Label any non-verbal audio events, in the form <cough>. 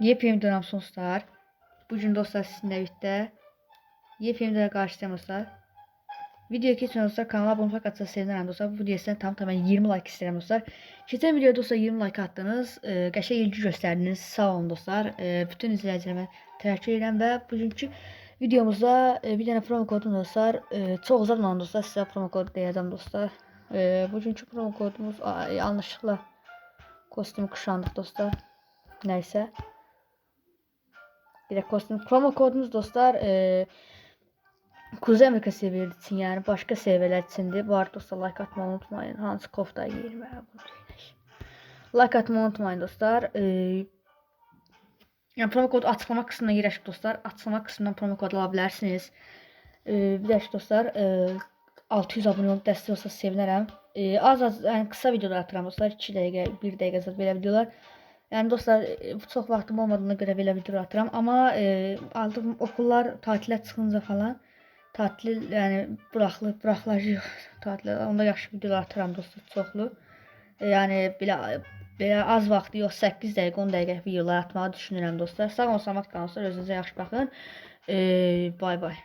Yepyeni dönem dostlar. Bugün dostlar sizinle birlikte yepyeni dönem karşılayacağım dostlar. Videoya geçmeden dostlar kanala abone olmak atsa sevinirim dostlar. Bu videoya tam tamam 20 like isterim dostlar. Geçen videoda dostlar 20 like attınız. E, qəşəng ilgi göstərdiniz. Sağ olun dostlar. E, bütün izləyicilərimə təşəkkür edirəm və bugünkü videomuzda e, bir dənə promo kodum dostlar. E, çox uzatmadan dostlar sizə promo kod deyəcəm dostlar. E, bugünkü promo kodumuz yanlışlıqla kostümü kuşandık dostlar. Neyse. De kostüm promo kodumuz dostlar e, Kuzey Amerika seviyeleri için yani başka seviyeler için de var dostlar like atmayı unutmayın. Hansı kofta giyelim. Like atmayı unutmayın dostlar. E, yani promo kodu açıklama kısmına girək dostlar. Açıklama kısmından promo kod ala bilərsiniz. E, bir də ki, dostlar e, 600 abone olub dəstək olsa sevinərəm. E, az az yəni qısa videolar atıram dostlar. 2 dəqiqə, 1 dəqiqə belə videolar. Yani dostlar e, çok vaktim olmadığına göre belə video atıram. Ama e, aldığım okullar tatilə çıxınca falan tatil yani buraxılıb, buraxılacaq <laughs> tatilə. Onda yaxşı videolar atıram dostlar çoxlu. E, yəni belə belə az vaxtı yox 8 dəqiqə 10 dəqiqə videolar atmağı düşünürəm dostlar. Sağ olun, salamat qalın. Özünüzə yaxşı baxın. E, bay bay.